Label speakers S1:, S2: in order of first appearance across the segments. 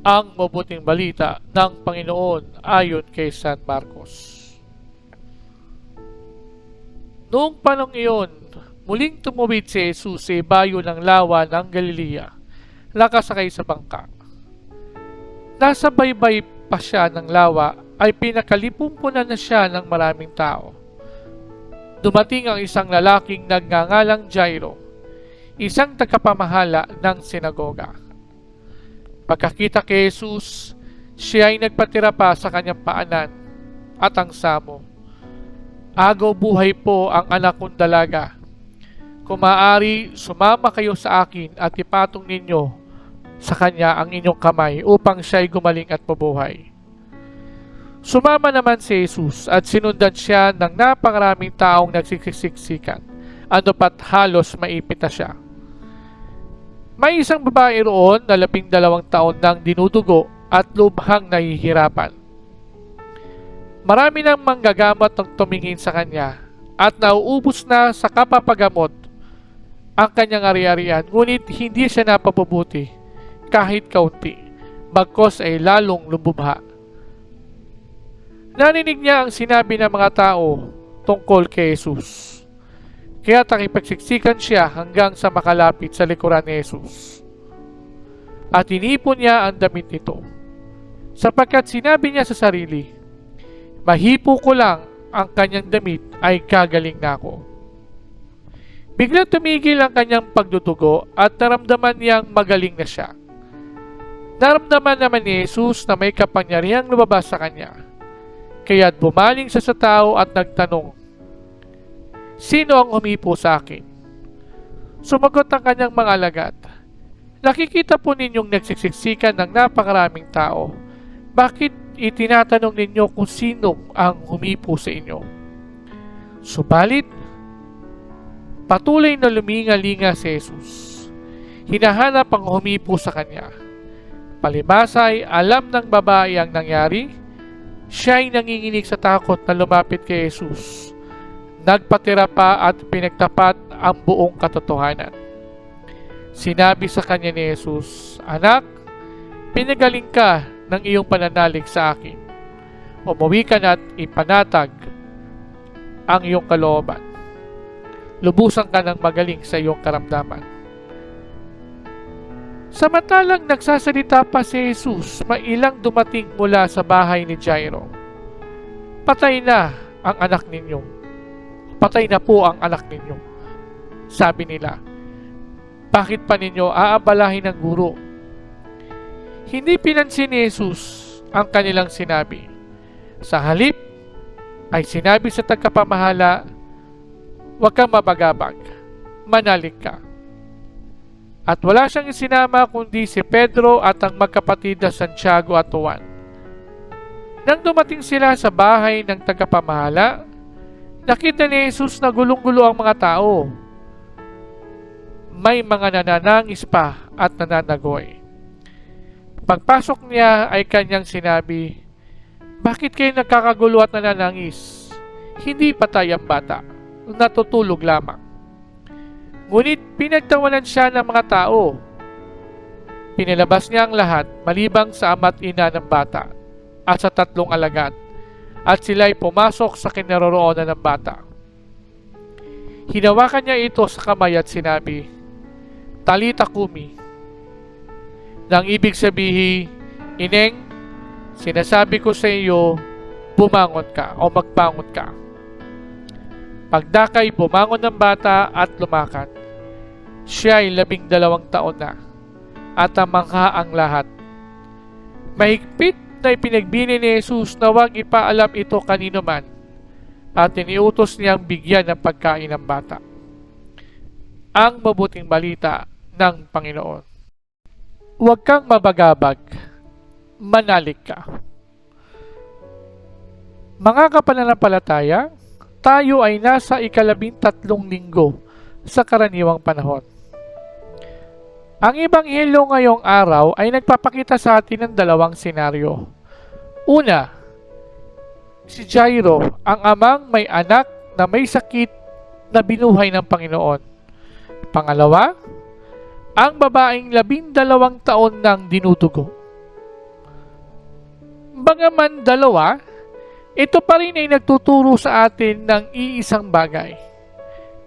S1: Ang mabuting balita ng Panginoon ayon kay San Marcos. Noong panong iyon, muling tumawid si Jesus sa ibayo ng lawa ng Galilea, nakasakay sa bangka. Nasa baybay pa siya ng lawa ay pinakalipumpunan na siya ng maraming tao. Dumating ang isang lalaking nagngangalang Jairo, isang tagapamahala ng sinagoga. Pagkakita kay Jesus, siya ay nagpatira pa sa kanyang paanan at ang samo. Agaw buhay po ang anak kong dalaga. Kung maaari, sumama kayo sa akin at ipatong ninyo sa kanya ang inyong kamay upang siya'y gumaling at mabuhay. Sumama naman si Jesus at sinundan siya ng napakaraming taong nagsisiksikan. Ano pat halos maipit na siya. May isang babae roon na labing dalawang taon nang dinudugo at lubhang nahihirapan. Marami nang manggagamot ang tumingin sa kanya at nauubos na sa kapapagamot ang kanyang ari-arian ngunit hindi siya napapabuti kahit kaunti bagkos ay lalong lumubha. Narinig niya ang sinabi ng mga tao tungkol kay Jesus. Kaya takipagsiksikan siya hanggang sa makalapit sa likuran ni Jesus. At inipon niya ang damit nito. Sapagkat sinabi niya sa sarili, Mahipo ko lang ang kanyang damit ay gagaling na ako. Biglang tumigil ang kanyang pagdudugo at naramdaman niyang magaling na siya. Naramdaman naman ni Jesus na may kapangyarihang lumabas sa kanya. Kaya't bumaling siya sa tao at nagtanong, Sino ang humipo sa akin? Sumagot ang kanyang mga alagad. Nakikita po ninyong nagsisiksikan ng napakaraming tao. Bakit itinatanong ninyo kung sino ang humipo sa inyo? Subalit, patuloy na luminga-linga si Jesus. Hinahanap ang humipo sa kanya. Palibasay, alam ng babae ang nangyari. Siya ay nanginginig sa takot na lumapit kay Jesus nagpatira pa at pinagtapat ang buong katotohanan. Sinabi sa kanya ni Jesus, Anak, pinagaling ka ng iyong pananalig sa akin. Umuwi ka na at ipanatag ang iyong kalooban. Lubusan ka ng magaling sa iyong karamdaman. Samantalang nagsasalita pa si Jesus, mailang dumating mula sa bahay ni Jairo. Patay na ang anak ninyong patay na po ang anak ninyo. Sabi nila, bakit pa ninyo aabalahin ng guro? Hindi pinansin ni Jesus ang kanilang sinabi. Sa halip, ay sinabi sa tagapamahala, huwag kang mabagabag, manalig ka. At wala siyang isinama kundi si Pedro at ang magkapatid na Santiago at Juan. Nang dumating sila sa bahay ng tagapamahala, Nakita ni Jesus na gulong-gulo ang mga tao. May mga nananangis pa at nananagoy. Pagpasok niya ay kanyang sinabi, Bakit kayo nagkakagulo at nananangis? Hindi patay ang bata, natutulog lamang. Ngunit pinagtawanan siya ng mga tao. Pinilabas niya ang lahat malibang sa ama't ina ng bata at sa tatlong alagad at sila'y pumasok sa kinaroroonan ng bata. Hinawakan niya ito sa kamay at sinabi, Talita kumi. Nang ibig sabihin, Ineng, sinasabi ko sa iyo, bumangon ka o magbangon ka. Pagdakay bumangon ng bata at lumakad. Siya ay labing dalawang taon na at amangha ang lahat. Mahigpit na ipinagbini ni Jesus na huwag ipaalam ito kanino man at iniutos niyang bigyan ng pagkain ng bata. ang mabuting balita ng Panginoon. Huwag kang mabagabag, manalik ka. Mga kapananampalataya, tayo ay nasa ikalabintatlong linggo sa karaniwang panahon. Ang Ebanghelyo ngayong araw ay nagpapakita sa atin ng dalawang senaryo. Una, si Jairo, ang amang may anak na may sakit na binuhay ng Panginoon. Pangalawa, ang babaeng labindalawang taon nang dinudugo. Bagaman dalawa, ito pa rin ay nagtuturo sa atin ng iisang bagay.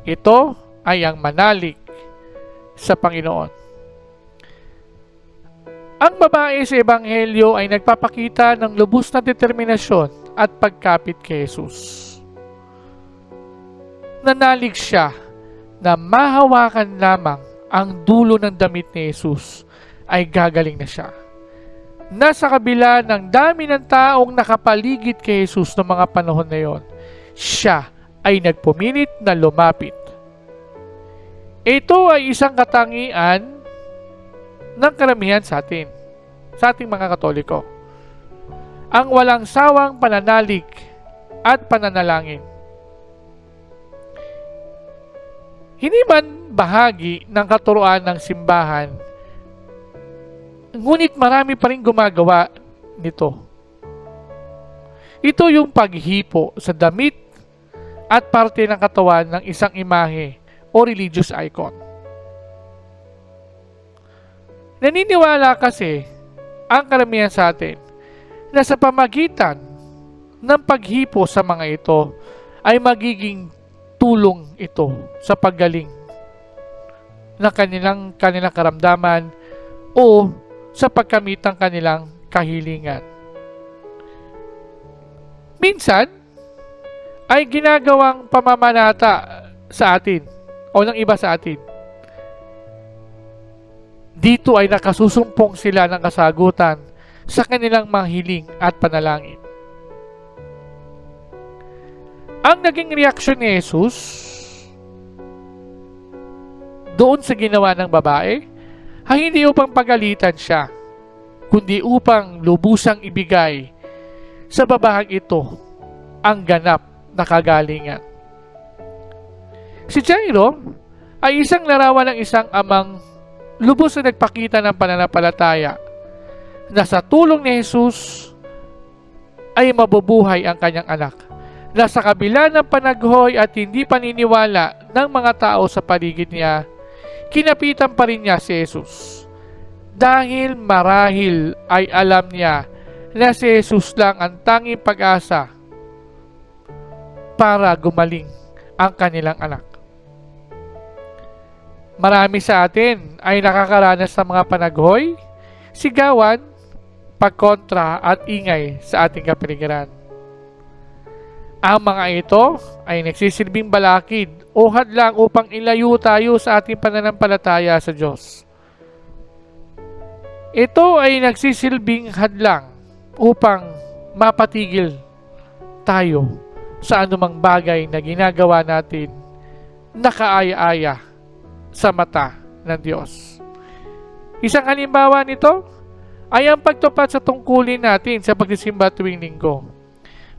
S1: Ito ay ang manalik sa Panginoon. Ang babae sa Ebanghelyo ay nagpapakita ng lubos na determinasyon at pagkapit kay Jesus. Nanalig siya na mahawakan lamang ang dulo ng damit ni Jesus ay gagaling na siya. Nasa kabila ng dami ng taong nakapaligid kay Jesus ng mga panahon na yon, siya ay nagpumilit na lumapit. Ito ay isang katangian ng karamihan sa atin, sa ating mga Katoliko. Ang walang sawang pananalig at pananalangin. Hindi man bahagi ng katuruan ng simbahan, ngunit marami pa rin gumagawa nito. Ito yung paghipo sa damit at parte ng katawan ng isang imahe o religious icon. Naniniwala kasi ang karamihan sa atin na sa pamagitan ng paghipo sa mga ito ay magiging tulong ito sa paggaling na kanilang kanilang karamdaman o sa pagkamit ng kanilang kahilingan. Minsan ay ginagawang pamamanata sa atin o ng iba sa atin dito ay nakasusumpong sila ng kasagutan sa kanilang mga hiling at panalangin. Ang naging reaksyon ni Jesus doon sa ginawa ng babae ay hindi upang pagalitan siya, kundi upang lubusang ibigay sa babahang ito ang ganap na kagalingan. Si Jairo ay isang larawan ng isang amang lubos na nagpakita ng pananampalataya na sa tulong ni Jesus ay mabubuhay ang kanyang anak. Na sa kabila ng panaghoy at hindi paniniwala ng mga tao sa paligid niya, kinapitan pa rin niya si Jesus. Dahil marahil ay alam niya na si Jesus lang ang tanging pag-asa para gumaling ang kanilang anak. Marami sa atin ay nakakaranas sa mga panaghoy, sigawan, pagkontra at ingay sa ating kapaligiran. Ang mga ito ay nagsisilbing balakid o hadlang upang ilayo tayo sa ating pananampalataya sa Diyos. Ito ay nagsisilbing hadlang upang mapatigil tayo sa anumang bagay na ginagawa natin na kaaya-aya sa mata ng Diyos. Isang halimbawa nito ay ang pagtupad sa tungkulin natin sa pagsisimba tuwing linggo.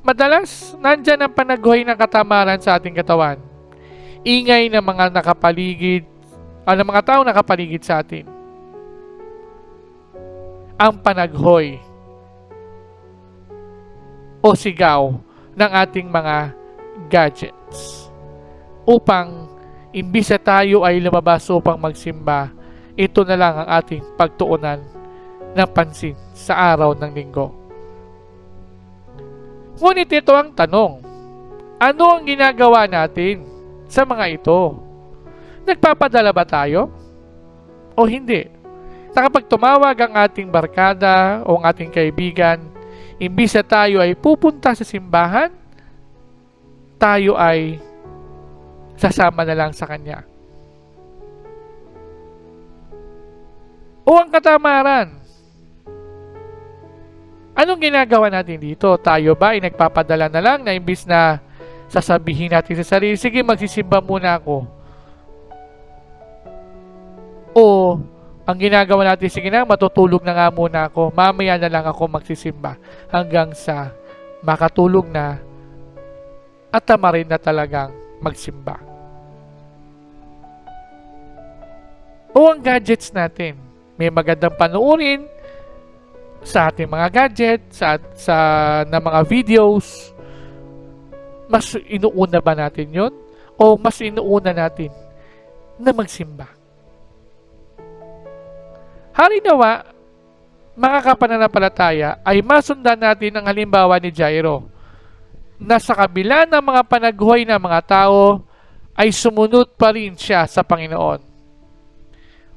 S1: Madalas, nandyan ang panaghoy ng katamaran sa ating katawan. Ingay ng mga nakapaligid, o ng mga tao nakapaligid sa atin. Ang panaghoy o sigaw ng ating mga gadgets upang imbis na tayo ay lumabas upang magsimba, ito na lang ang ating pagtuunan ng pansin sa araw ng linggo. Ngunit ito ang tanong, ano ang ginagawa natin sa mga ito? Nagpapadala ba tayo? O hindi? Na kapag tumawag ang ating barkada o ang ating kaibigan, imbis na tayo ay pupunta sa simbahan, tayo ay sasama na lang sa kanya. O ang katamaran, Anong ginagawa natin dito? Tayo ba ay nagpapadala na lang na imbis na sasabihin natin sa sarili, sige magsisimba muna ako. O ang ginagawa natin, sige na, matutulog na nga muna ako. Mamaya na lang ako magsisimba hanggang sa makatulog na at tama rin na talagang magsimba. O ang gadgets natin. May magandang panuorin sa ating mga gadget, sa, sa na mga videos. Mas inuuna ba natin yon O mas inuuna natin na magsimba? Halinawa, mga kapananampalataya ay masundan natin ang halimbawa ni Jairo na sa kabila ng mga panaghuhay ng mga tao ay sumunod pa rin siya sa Panginoon.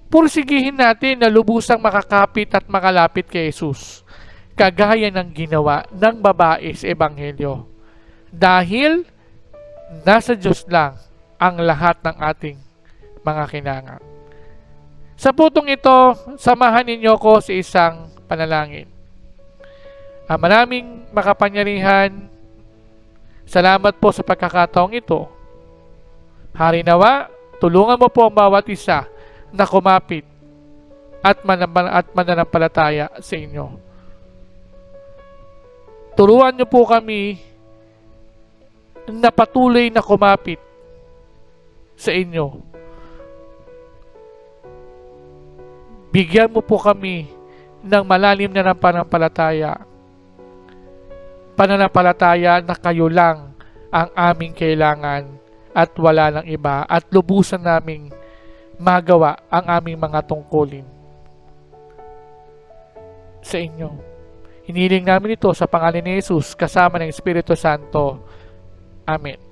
S1: Pursigihin natin na lubusang makakapit at makalapit kay Jesus, kagaya ng ginawa ng babae sa Ebanghelyo. Dahil nasa Diyos lang ang lahat ng ating mga kinangan. Sa putong ito, samahan ninyo ko sa isang panalangin. Ah, maraming makapangyarihan, salamat po sa pagkakataong ito. Hari nawa, tulungan mo po ang bawat isa na kumapit at, manam- at mananampalataya sa inyo. Turuan niyo po kami na patuloy na kumapit sa inyo. Bigyan mo po kami ng malalim na ng pananampalataya. Pananampalataya na kayo lang ang aming kailangan at wala ng iba at lubusan naming magawa ang aming mga tungkulin sa inyo. Hiniling namin ito sa pangalan ni Jesus kasama ng Espiritu Santo. Amen.